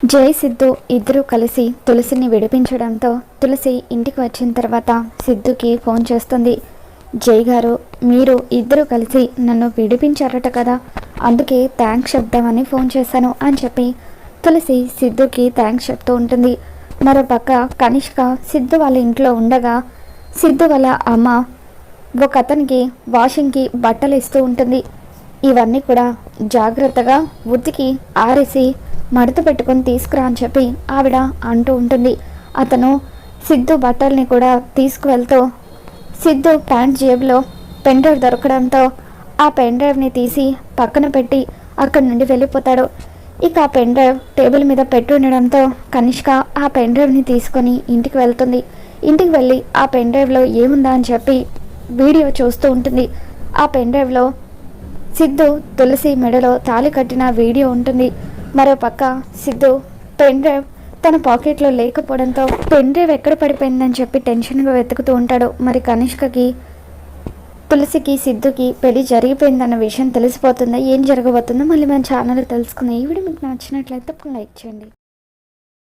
జై సిద్ధు ఇద్దరూ కలిసి తులసిని విడిపించడంతో తులసి ఇంటికి వచ్చిన తర్వాత సిద్ధుకి ఫోన్ చేస్తుంది. జై గారు మీరు ఇద్దరు కలిసి నన్ను విడిపించారట కదా అందుకే థ్యాంక్స్ చెప్దామని ఫోన్ చేశాను అని చెప్పి తులసి సిద్ధుకి థ్యాంక్స్ చెప్తూ ఉంటుంది. మరోపక్క కనిష్క సిద్ధు వాళ్ళ ఇంట్లో ఉండగా సిద్ధు వాళ్ళ అమ్మ ఒక అతనికి వాషింగ్కి బట్టలు ఇస్తూ ఉంటుంది. ఇవన్నీ కూడా జాగ్రత్తగా ఉతికి ఆరేసి మడత పెట్టుకొని తీసుకురా అని చెప్పి ఆవిడ అంటూ ఉంటుంది. అతను సిద్ధు బట్టల్ని కూడా తీసుకువెళ్తూ సిద్ధు ప్యాంట్ జేబులో పెన్ డ్రైవ్ దొరకడంతో ఆ పెన్ డ్రైవ్ని తీసి పక్కన పెట్టి అక్కడి నుండి వెళ్ళిపోతాడు. ఇక ఆ పెన్ డ్రైవ్ టేబుల్ మీద పెట్టి ఉండడంతో కనిష్క ఆ పెన్ డ్రైవ్ని తీసుకొని ఇంటికి వెళ్తుంది. ఇంటికి వెళ్ళి ఆ పెన్ డ్రైవ్లో ఏముందా అని చెప్పి వీడియో చూస్తూ ఉంటుంది. ఆ పెన్ డ్రైవ్లో సిద్ధు తులసి మెడలో తాళి కట్టిన వీడియో ఉంటుంది. మరో పక్క సిద్ధు పెన్ డ్రైవ్ తన పాకెట్లో లేకపోవడంతో పెన్ డ్రైవ్ ఎక్కడ పడిపోయిందని చెప్పి టెన్షన్గా వెతుకుతూ ఉంటాడు. మరి కనిష్కకి తులసికి సిద్ధుకి పెళ్ళి జరిగిపోయిందన్న విషయం తెలిసిపోతుందా? ఏం జరగబోతుందో మళ్ళీ మన ఛానల్ తెలుసుకుందాం. ఈ వీడియో మీకు నచ్చినట్లయితే లైక్ చేయండి.